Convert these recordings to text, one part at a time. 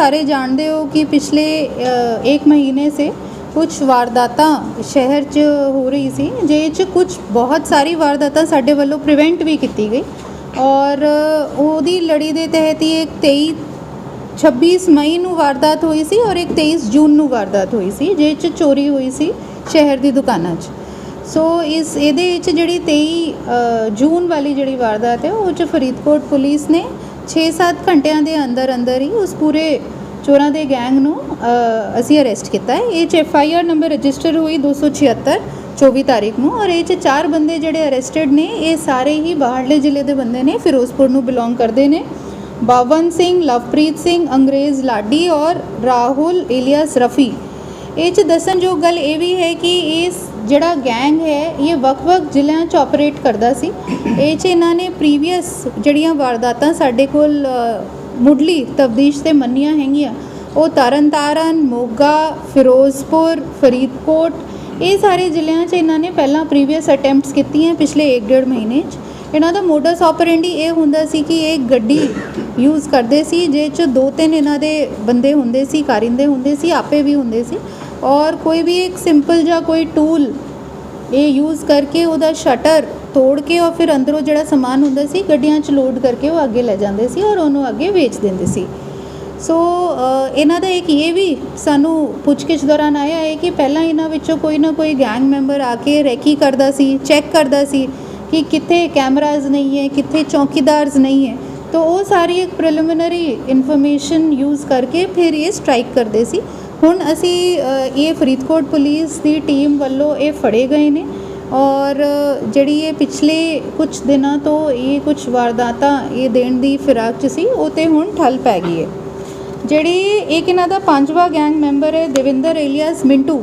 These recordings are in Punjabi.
ਸਾਰੇ ਜਾਣਦੇ ਹੋ ਕਿ ਪਿਛਲੇ 1 ਮਹੀਨੇ ਸੇ ਕੁਝ ਵਾਰਦਾਤਾਂ ਸ਼ਹਿਰ 'ਚ ਹੋ ਰਹੀ ਸੀ ਜੇ 'ਚ ਕੁਝ ਬਹੁਤ ਸਾਰੀ ਵਾਰਦਾਤਾਂ ਸਾਡੇ ਵੱਲੋਂ ਪ੍ਰੀਵੈਂਟ ਵੀ ਕੀਤੀ ਗਈ। ਔਰ ਉਹਦੀ ਲੜੀ ਦੇ ਤਹਿਤ ਹੀ ਇੱਕ 23 26 ਮਈ ਨੂੰ ਵਾਰਦਾਤ ਹੋਈ ਸੀ ਔਰ ਇੱਕ 23 ਜੂਨ ਨੂੰ ਵਾਰਦਾਤ ਹੋਈ ਸੀ ਜੇ 'ਚ ਚੋਰੀ ਹੋਈ ਸੀ ਸ਼ਹਿਰ ਦੀ ਦੁਕਾਨਾਂ 'ਚ। ਸੋ ਇਸ, ਇਹਦੇ ਵਿੱਚ ਜਿਹੜੀ 23 ਜੂਨ ਵਾਲੀ ਜਿਹੜੀ ਵਾਰਦਾਤ ਹੈ, ਉਹ 'ਚ ਫਰੀਦਕੋਟ ਪੁਲਿਸ ਨੇ 6-7 ਘੰਟਿਆਂ ਦੇ ਅੰਦਰ ਅੰਦਰ ਹੀ ਉਸ ਪੂਰੇ ਚੋਰਾਂ ਦੇ ਗੈਂਗ ਨੂੰ ਅਸੀਂ ਅਰੈਸਟ ਕੀਤਾ ਹੈ। ਇਹ 'ਚ F I R number register ਹੋਈ 276 24 ਤਾਰੀਖ ਨੂੰ ਔਰ ਇਹ 'ਚ ਚਾਰ ਬੰਦੇ ਜਿਹੜੇ ਅਰੈਸਟਡ ਨੇ, ਇਹ ਸਾਰੇ ਹੀ ਬਾਹਰਲੇ ਜ਼ਿਲ੍ਹੇ ਦੇ ਬੰਦੇ ਨੇ, ਫਿਰੋਜ਼ਪੁਰ ਨੂੰ ਬਿਲੋਂਗ ਕਰਦੇ ਨੇ। ਬਾਵਨ ਸਿੰਘ, ਲਵਪ੍ਰੀਤ ਸਿੰਘ, ਅੰਗਰੇਜ਼ ਲਾਡੀ ਔਰ ਰਾਹੁਲ ਇਲੀਅਸ ਰਫੀ। ਇਹ ਚ ਦੱਸਣਯੋਗ ਗੱਲ ਇਹ ਵੀ ਹੈ ਕਿ ਇਸ ਜਿਹੜਾ ਗੈਂਗ ਹੈ, ਇਹ ਵੱਖ-ਵੱਖ ਜ਼ਿਲ੍ਹਿਆਂ 'ਚ ਆਪਰੇਟ ਕਰਦਾ ਸੀ। ਇਹ ਚ ਇਹਨਾਂ ਨੇ ਪ੍ਰੀਵੀਅਸ ਜਿਹੜੀਆਂ ਵਾਰਦਾਤਾਂ ਸਾਡੇ ਕੋਲ ਮੁੱਢਲੀ ਤਬਦੀਸ਼ ਤੇ ਮੰਨੀਆਂ ਹੈਗੀਆਂ। ਉਹ ਤਰਨਤਾਰਨ, ਮੋਗਾ, ਫਿਰੋਜ਼ਪੁਰ, ਫਰੀਦਕੋਟ, ਇਹ ਸਾਰੇ ਜ਼ਿਲ੍ਹਿਆਂ 'ਚ ਇਹਨਾਂ ਨੇ ਪਹਿਲਾਂ ਪ੍ਰੀਵੀਅਸ ਅਟੈਂਪਟਸ ਕੀਤੀਆਂ ਪਿਛਲੇ 1.5 ਮਹੀਨੇ 'ਚ। ਇਹਨਾਂ ਦਾ ਮੋਡਸ ਆਪਰੈਂਡੀ ਇਹ ਹੁੰਦਾ ਸੀ ਕਿ ਇਹ ਗੱਡੀ ਯੂਜ਼ ਕਰਦੇ ਸੀ, ਜਿਹ 'ਚ ਦੋ ਤਿੰਨ ਇਹਨਾਂ ਦੇ ਬੰਦੇ ਹੁੰਦੇ ਸੀ, ਕਾਰਿੰਦੇ ਹੁੰਦੇ ਸੀ, ਆਪੇ ਵੀ ਹੁੰਦੇ ਸੀ। ਔਰ ਕੋਈ ਵੀ ਇੱਕ ਸਿੰਪਲ ਜਾਂ ਕੋਈ ਟੂਲ ਇਹ ਯੂਜ਼ ਕਰਕੇ ਉਹਦਾ ਸ਼ਟਰ ਤੋੜ ਕੇ ਔਰ ਫਿਰ ਅੰਦਰੋਂ ਜਿਹੜਾ ਸਮਾਨ ਹੁੰਦਾ ਸੀ, ਗੱਡੀਆਂ 'ਚ ਲੋਡ ਕਰਕੇ ਉਹ ਅੱਗੇ ਲੈ ਜਾਂਦੇ ਸੀ ਔਰ ਉਹਨੂੰ ਅੱਗੇ ਵੇਚ ਦਿੰਦੇ ਸੀ। ਸੋ ਇਹਨਾਂ ਦਾ ਇੱਕ ਇਹ ਵੀ ਸਾਨੂੰ ਪੁੱਛਗਿੱਛ ਦੌਰਾਨ ਆਇਆ ਹੈ ਕਿ ਪਹਿਲਾਂ ਇਹਨਾਂ ਵਿੱਚੋਂ ਕੋਈ ਨਾ ਕੋਈ ਗੈਂਗ ਮੈਂਬਰ ਆ ਕੇ ਰੈਕੀ ਕਰਦਾ ਸੀ ਚੈੱਕ ਕਰਦਾ ਸੀ ਕਿ ਕਿੱਥੇ ਕੈਮਰਾਜ਼ ਨਹੀਂ ਹੈ, ਕਿੱਥੇ ਚੌਕੀਦਾਰਜ਼ ਨਹੀਂ ਹੈ। ਤਾਂ ਉਹ ਸਾਰੀ ਇੱਕ ਪ੍ਰੀਲਿਮਿਨਰੀ ਇਨਫੋਰਮੇਸ਼ਨ ਯੂਜ਼ ਕਰਕੇ ਫਿਰ ਇਹ ਸਟ੍ਰਾਈਕ ਕਰਦੇ ਸੀ। ਹੁਣ ਅਸੀਂ ਇਹ ਫਰੀਦਕੋਟ ਪੁਲਿਸ ਦੀ ਟੀਮ ਵੱਲੋਂ ਇਹ ਫੜੇ ਗਏ ਨੇ ਔਰ ਜਿਹੜੀ ਇਹ ਪਿਛਲੇ ਕੁਝ ਦਿਨਾਂ ਤੋਂ ਇਹ ਕੁਝ ਵਾਰਦਾਤਾਂ ਇਹ ਦੇਣ ਦੀ ਫਿਰਾਕ 'ਚ ਸੀ, ਉਹ ਤੇ ਹੁਣ ਠੱਲ ਪੈ ਗਈ ਹੈ। ਜਿਹੜੀ ਇੱਕ ਇਹਨਾਂ ਦਾ ਪੰਜਵਾਂ ਗੈਂਗ ਮੈਂਬਰ ਹੈ, ਦੇਵਿੰਦਰ ਏਲੀਅਸ ਮਿੰਟੂ,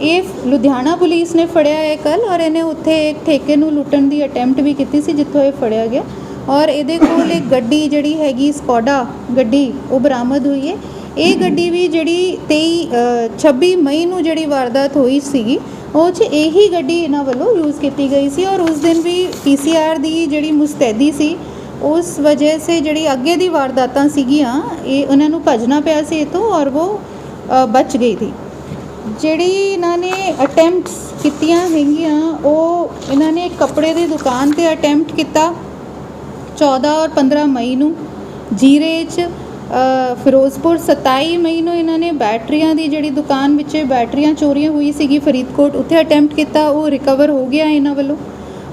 ਇਹ ਲੁਧਿਆਣਾ ਪੁਲਿਸ ਨੇ ਫੜਿਆ ਹੈ ਕੱਲ ਔਰ ਇਹਨੇ ਉੱਥੇ ਇੱਕ ਠੇਕੇ ਨੂੰ ਲੁੱਟਣ ਦੀ ਅਟੈਂਪਟ ਵੀ ਕੀਤੀ ਸੀ, ਜਿੱਥੋਂ ਇਹ ਫੜਿਆ ਗਿਆ। ਔਰ ਇਹਦੇ ਕੋਲ ਇੱਕ ਗੱਡੀ ਜਿਹੜੀ ਹੈਗੀ, ਸਕੋਡਾ ਗੱਡੀ, ਉਹ ਬਰਾਮਦ ਹੋਈ ਹੈ। ਇਹ ਗੱਡੀ ਵੀ ਜਿਹੜੀ 23 ਅ, 26 ਮਈ ਨੂੰ ਜਿਹੜੀ ਵਾਰਦਾਤ ਹੋਈ ਸੀਗੀ ਉਹ 'ਚ ਇਹੀ ਗੱਡੀ ਇਹਨਾਂ ਵੱਲੋਂ ਯੂਜ਼ ਕੀਤੀ ਗਈ ਸੀ ਔਰ ਉਸ ਦਿਨ ਵੀ ਪੀਸੀਆਰ ਦੀ ਜਿਹੜੀ ਮੁਸਤੈਦੀ ਸੀ ਉਸ ਵਜ੍ਹਾ ਸੇ ਜਿਹੜੀ ਅੱਗੇ ਦੀ ਵਾਰਦਾਤਾਂ ਸੀਗੀਆਂ ਇਹ ਉਹਨਾਂ ਨੂੰ ਭੱਜਣਾ ਪਿਆ ਸੀ ਇਤੋਂ ਔਰ ਉਹ ਬਚ ਗਈ ਸੀ। ਜਿਹੜੀ ਇਹਨਾਂ ਨੇ ਅਟੈਂਪਟਸ ਕੀਤੀਆਂ ਹੈਗੀਆਂ ਉਹ ਇਹਨਾਂ ਨੇ ਕੱਪੜੇ ਦੀ ਦੁਕਾਨ ਤੇ ਅਟੈਂਪਟ ਕੀਤਾ 14 ਔਰ 15 ਮਈ ਨੂੰ ਜੀਰੇ 'ਚ ਫਿਰੋਜ਼ਪੁਰ 27 ਮਈ ਨੂੰ ਇਹਨਾਂ ਨੇ ਬੈਟਰੀਆਂ ਦੀ ਜਿਹੜੀ ਦੁਕਾਨ ਵਿੱਚ ਬੈਟਰੀਆਂ ਚੋਰੀਆਂ ਹੋਈ ਸੀਗੀ ਫਰੀਦਕੋਟ, ਉੱਥੇ ਅਟੈਂਪਟ ਕੀਤਾ, ਉਹ ਰਿਕਵਰ ਹੋ ਗਿਆ ਇਹਨਾਂ ਵੱਲੋਂ।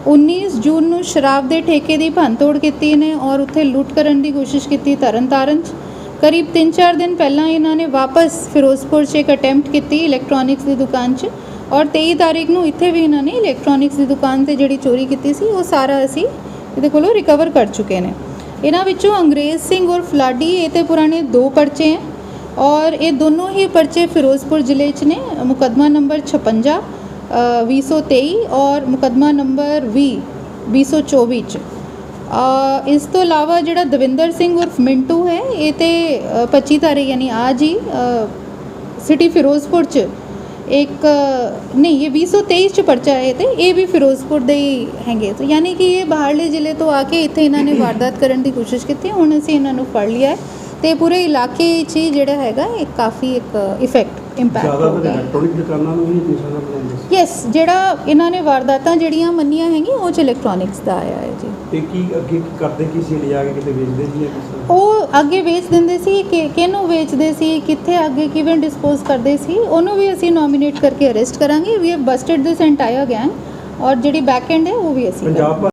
19 ਜੂਨ ਨੂੰ ਸ਼ਰਾਬ ਦੇ ਠੇਕੇ ਦੀ ਭੰਨਤੋੜ ਕੀਤੀ ਨੇ ਔਰ ਉੱਥੇ ਲੁੱਟ ਕਰਨ ਦੀ ਕੋਸ਼ਿਸ਼ ਕੀਤੀ ਤਰਨਤਾਰਨ 'ਚ। ਕਰੀਬ 3-4 ਦਿਨ ਪਹਿਲਾਂ ਇਹਨਾਂ ਨੇ ਵਾਪਸ ਫਿਰੋਜ਼ਪੁਰ 'ਚ ਇੱਕ ਅਟੈਂਪਟ ਕੀਤੀ ਇਲੈਕਟ੍ਰੋਨਿਕਸ ਦੀ ਦੁਕਾਨ 'ਚ ਔਰ 23 ਤਾਰੀਖ ਨੂੰ ਇੱਥੇ ਵੀ ਇਹਨਾਂ ਨੇ ਇਲੈਕਟ੍ਰੋਨਿਕਸ ਦੀ ਦੁਕਾਨ ਤੇ ਜਿਹੜੀ ਚੋਰੀ ਕੀਤੀ ਸੀ, ਉਹ ਸਾਰਾ ਅਸੀਂ ਇਹਦੇ ਕੋਲੋਂ ਰਿਕਵਰ ਕਰ ਚੁੱਕੇ ਨੇ। ਇਹਨਾਂ ਵਿੱਚੋਂ ਅੰਗਰੇਜ਼ ਸਿੰਘ ਔਰ ਫਲਾਡੀ ਇਹ ਤੇ ਪੁਰਾਣੇ ਦੋ ਪਰਚੇ ਹੈ ਔਰ ਇਹ ਦੋਨੋਂ ਹੀ ਪਰਚੇ ਫਿਰੋਜ਼ਪੁਰ ਜ਼ਿਲ੍ਹੇ 'ਚ ਨੇ ਮੁਕੱਦਮਾ ਨੰਬਰ 56 ਅ, 2023 ਔਰ ਮੁਕੱਦਮਾ ਨੰਬਰ 20 2024 ਚ। ਇਸ ਤੋਂ ਇਲਾਵਾ ਜਿਹੜਾ ਦਵਿੰਦਰ ਸਿੰਘ ਉਰਫ ਮਿੰਟੂ ਹੈ ਇਹ ਤੇ ਅ, 25 ਤਾਰੀਖ ਯਾਨੀ ਅੱਜ ਹੀ ਸਿਟੀ ਫਿਰੋਜ਼ਪੁਰ ਚ ਇੱਕ ਅ, ਨਹੀਂ ਇਹ 2023 ਚ ਪਰਚਾ ਹੈ ਤੇ ਇਹ ਵੀ ਫਿਰੋਜ਼ਪੁਰ ਦੇ ਹੀ ਹੈਗੇ ਤੇ ਯਾਨੀ ਕਿ ਇਹ ਬਾਹਰਲੇ ਜ਼ਿਲ੍ਹੇ ਤੋਂ ਆ ਕੇ ਇੱਥੇ ਇਹਨਾਂ ਨੇ ਵਾਰਦਾਤ ਕਰਨ ਦੀ ਕੋਸ਼ਿਸ਼ ਕੀਤੀ ਹੁਣ ਅਸੀਂ ਇਹਨਾਂ ਨੂੰ ਫੜ ਲਿਆ ਹੈ। ਤੇ ਪੂਰੇ ਇਲਾਕੇ 'ਚ ਹੀ ਜਿਹੜਾ ਹੈਗਾ ਇਹ ਕਾਫੀ ਇੱਕ ਇਫੈਕਟ ਇੰਪੈਕਟ ਜ਼ਿਆਦਾਤਰ ਗਿਆ ਇਲੈਕਟ੍ਰੋਨਿਕ ਦੁਕਾਨਾਂ ਨੂੰ ਹੀ ਨਿਸ਼ਾਨਾ ਬਣਾਉਂਦੇ ਸੀ ਯੈਸ ਜਿਹੜਾ ਇਹਨਾਂ ਨੇ ਵਾਰਦਾਤਾਂ ਜਿਹੜੀਆਂ ਮੰਨੀਆਂ ਹੈਗੀਆਂ ਉਹ ਚ ਇਲੈਕਟ੍ਰੋਨਿਕਸ ਦਾ ਆਇਆ ਹੈ ਜੀ। ਤੇ ਕੀ ਅੱਗੇ ਕਰਦੇ ਕੀ ਸੀ ਲਿਜਾ ਕੇ ਕਿਤੇ ਵੇਚਦੇ ਸੀ ਜਾਂ ਕਿਸ ਤਰ੍ਹਾਂ? ਉਹ ਅੱਗੇ ਵੇਚ ਦਿੰਦੇ ਸੀ ਕਿ ਕਿਹਨੂੰ ਵੇਚਦੇ ਸੀ ਕਿੱਥੇ ਅੱਗੇ ਕਿਵੇਂ ਡਿਸਪੋਜ਼ ਕਰਦੇ ਸੀ ਉਹਨੂੰ ਵੀ ਅਸੀਂ ਨੋਮੀਨੇਟ ਕਰਕੇ ਅਰੈਸਟ ਕਰਾਂਗੇ। We have busted this entire gang ਔਰ ਜਿਹੜੀ ਬੈਕ ਐਂਡ ਹੈ ਉਹ ਵੀ ਅਸੀਂ ਪੰਜਾਬ ਭਰ